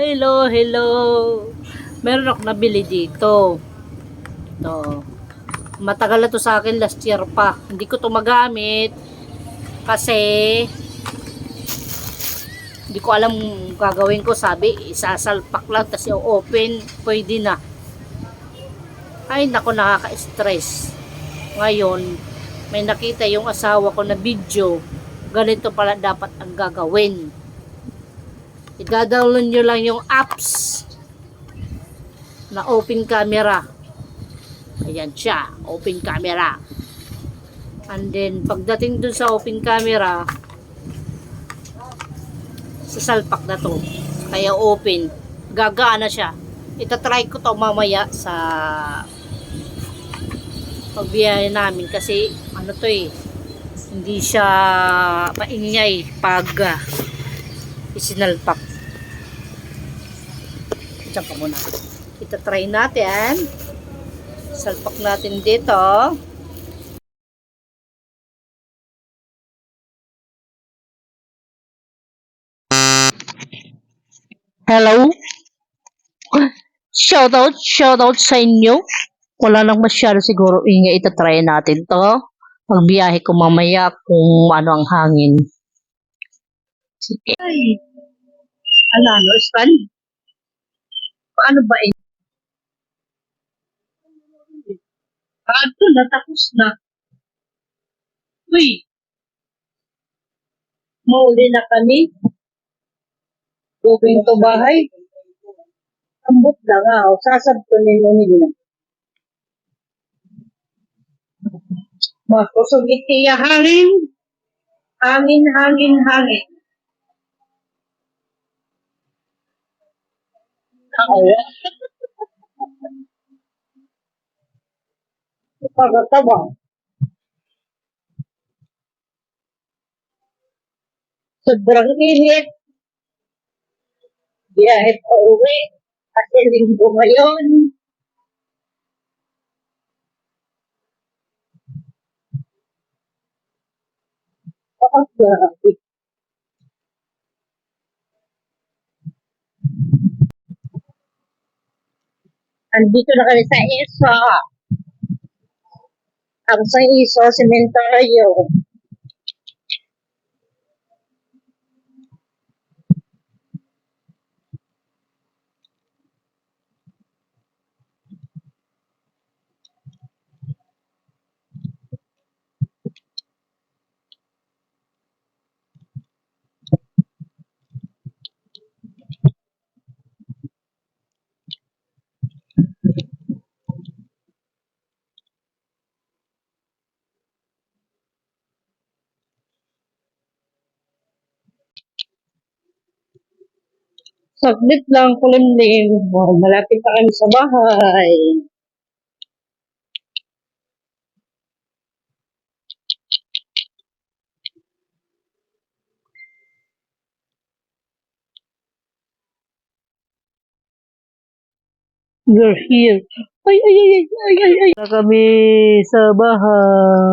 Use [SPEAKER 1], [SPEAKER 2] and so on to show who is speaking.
[SPEAKER 1] hello, hello. Meron ako nabili dito. Ito. Matagal na to sa akin, last year pa. Hindi ko to magamit kasi hindi ko alam gagawin ko. Sabi, isasalpak lang tapos open, pwede na. Ay, nako, nakaka-stress. Ngayon, may nakita yung asawa ko na video. Ganito pala dapat ang gagawin. Idadadownload nyo lang yung apps na open camera. Ayan siya, open camera. And then, pagdating dun sa open camera, sasalpak na to. Kaya open. Gagana siya. Itatry ko to mamaya sa pagbiyahe namin kasi ano to eh hindi siya maingay pag uh, isinalpak. Diyan pa muna. Itatry natin. Salpak natin dito. Hello? Shoutout, shoutout sa inyo. Wala nang masyado siguro ingay itatry natin to. Pagbiyahe ko mamaya kung ano ang hangin. Sige. Ay, ano, ano, Stan? Paano ba eh? Ato na, tapos na. Uy! Mauli na kami. Going to bahay. Ambot na nga, o. Sasab ko nila nila. Makusog itiya hangin. Hangin, hangin, Pagkatawa. Sobrang init. Biyahe pa uwi. Kasi linggo ngayon. Oh, Andito na kami sa ISO. Ang sa ISO, sementaryo. Saglit lang, kulimlim. Oh, malapit na kami sa bahay. You're here. Ay, ay, ay, ay, ay, ay, ay. Kami sa bahay.